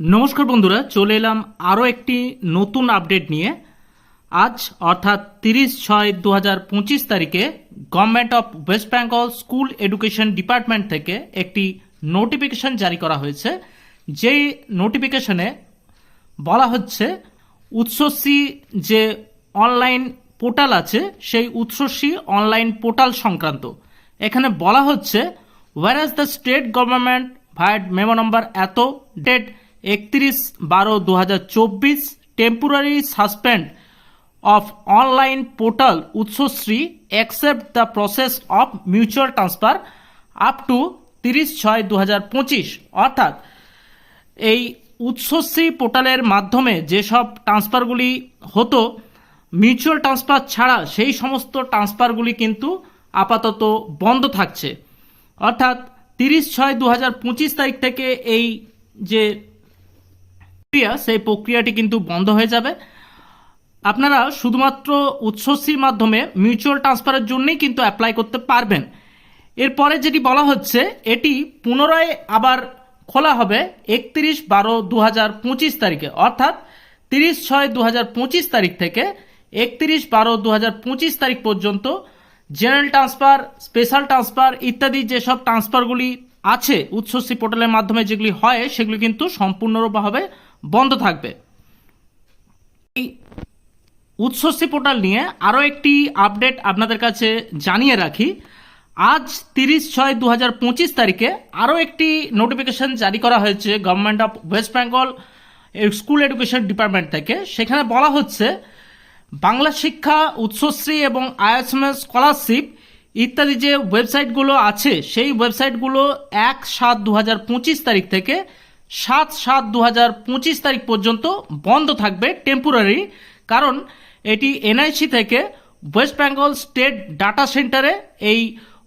নমস্কার বন্ধুরা, চলে এলাম আরও একটি নতুন আপডেট নিয়ে। আজ, অর্থাৎ তিরিশ ছয় দু হাজার পঁচিশ তারিখে government of West Bengal school education department থেকে একটি নোটিফিকেশন জারি করা হয়েছে। যেই নোটিফিকেশনে বলা হচ্ছে উৎসশ্রী যে অনলাইন পোর্টাল আছে, সেই উৎসশ্রী অনলাইন পোর্টাল সংক্রান্ত। এখানে বলা হচ্ছে whereas the state government vide memo number এত ডেট একত্রিশ বারো দু হাজার চব্বিশ temporary suspend of online portal Utsashree accept the process of mutual transfer up to তিরিশ ছয় দু হাজার পঁচিশ। অর্থাৎ এই উৎসশ্রী পোর্টালের মাধ্যমে যেসব ট্রান্সফারগুলি হতো মিউচুয়াল ট্রান্সফার ছাড়া সেই সমস্ত ট্রান্সফারগুলি কিন্তু আপাতত বন্ধ থাকছে। অর্থাৎ তিরিশ ছয় দু হাজার পঁচিশ তারিখ থেকে এই যে প্রক্রিয়া, সেই প্রক্রিয়াটি কিন্তু বন্ধ হয়ে যাবে। আপনারা শুধুমাত্র উৎসশ্রীর মাধ্যমে মিউচুয়াল ট্রান্সফারের জন্যই কিন্তু অ্যাপ্লাই করতে পারবেন। এরপরে যেটি বলা হচ্ছে, এটি পুনরায় আবার খোলা হবে একত্রিশ বারো দু হাজার পঁচিশ তারিখে। অর্থাৎ তিরিশ ছয় দু হাজার পঁচিশ তারিখ থেকে একত্রিশ বারো দু হাজার পঁচিশ তারিখ পর্যন্ত জেনারেল ট্রান্সফার, স্পেশাল ট্রান্সফার ইত্যাদি যেসব ট্রান্সফারগুলি আছে উৎসশ্রী পোর্টালের মাধ্যমে যেগুলি হয়, সেগুলি কিন্তু সম্পূর্ণরূপভাবে বন্ধ থাকবে। এই উৎসশ্রী পোর্টাল নিয়ে আরও একটি আপডেট আপনাদের কাছে জানিয়ে রাখি। আজ তিরিশ ছয় দু হাজার পঁচিশ তারিখে আরও একটি নোটিফিকেশন জারি করা হয়েছে government of West Bengal school education department থেকে। সেখানে বলা হচ্ছে, বাংলা শিক্ষা উৎসশ্রী এবং আইএসএমএস স্কলারশিপ ইত্যাদি যে ওয়েবসাইটগুলো আছে, সেই ওয়েবসাইটগুলো এক সাত দু হাজার পঁচিশ তারিখ থেকে সাত সাত দু হাজার পঁচিশ তারিখ পর্যন্ত বন্ধ থাকবে টেম্পোরারি কারণ এটি এনআইসি থেকে ওয়েস্ট বেঙ্গল স্টেট ডাটা সেন্টারে এই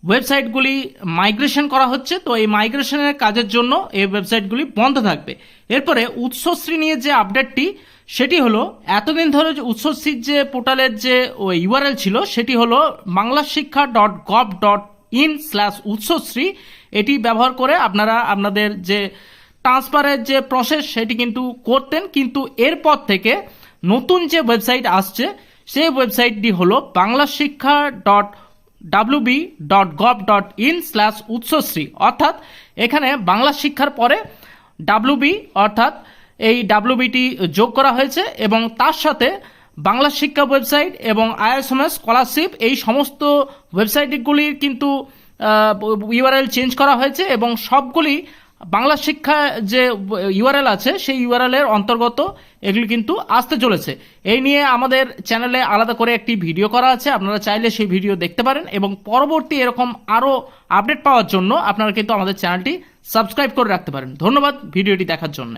ওয়েবসাইটগুলি মাইগ্রেশন করা হচ্ছে। তো এই মাইগ্রেশনের কাজের জন্য এই ওয়েবসাইটগুলি বন্ধ থাকবে। এরপরে উৎসশ্রী নিয়ে যে আপডেটটি সেটি হলো এতদিন ধরে যে উৎসশ্রীর যে পোর্টালের যে ইউআরএল ছিল, সেটি হলো Bangla Shiksha dot gov dot in slash Utsashree. এটি ব্যবহার করে আপনারা আপনাদের যে ট্রান্সফারের যে প্রসেস সেটি কিন্তু করতেন, কিন্তু এরপর থেকে নতুন যে ওয়েবসাইট আসছে, সেই ওয়েবসাইটটি হলো Bangla Shiksha dot WB dot gov dot in slash Utsashree অর্থাৎ এখানে বাংলা শিক্ষার পরে ডাব্লিউবি অর্থাৎ এই ডাব্লিউবিটি যোগ করা হয়েছে এবং তার সাথে বাংলা শিক্ষা ওয়েবসাইট এবং আইএসএমএস স্কলারশিপ এই সমস্ত ওয়েবসাইটগুলির কিন্তু ইউআরএল চেঞ্জ করা হয়েছে এবং সবগুলি বাংলা শিক্ষা যে ইউআরএল আছে, সেই ইউআরএল এর অন্তর্গত এগুলি কিন্তু আসতে চলেছে। এই নিয়ে আমাদের চ্যানেলে আলাদা করে একটি ভিডিও করা আছে, আপনারা চাইলে সেই ভিডিও দেখতে পারেন এবং পরবর্তী এরকম আরও আপডেট পাওয়ার জন্য আপনারা কিন্তু আমাদের চ্যানেলটি সাবস্ক্রাইব করে রাখতে পারেন। ধন্যবাদ ভিডিওটি দেখার জন্য।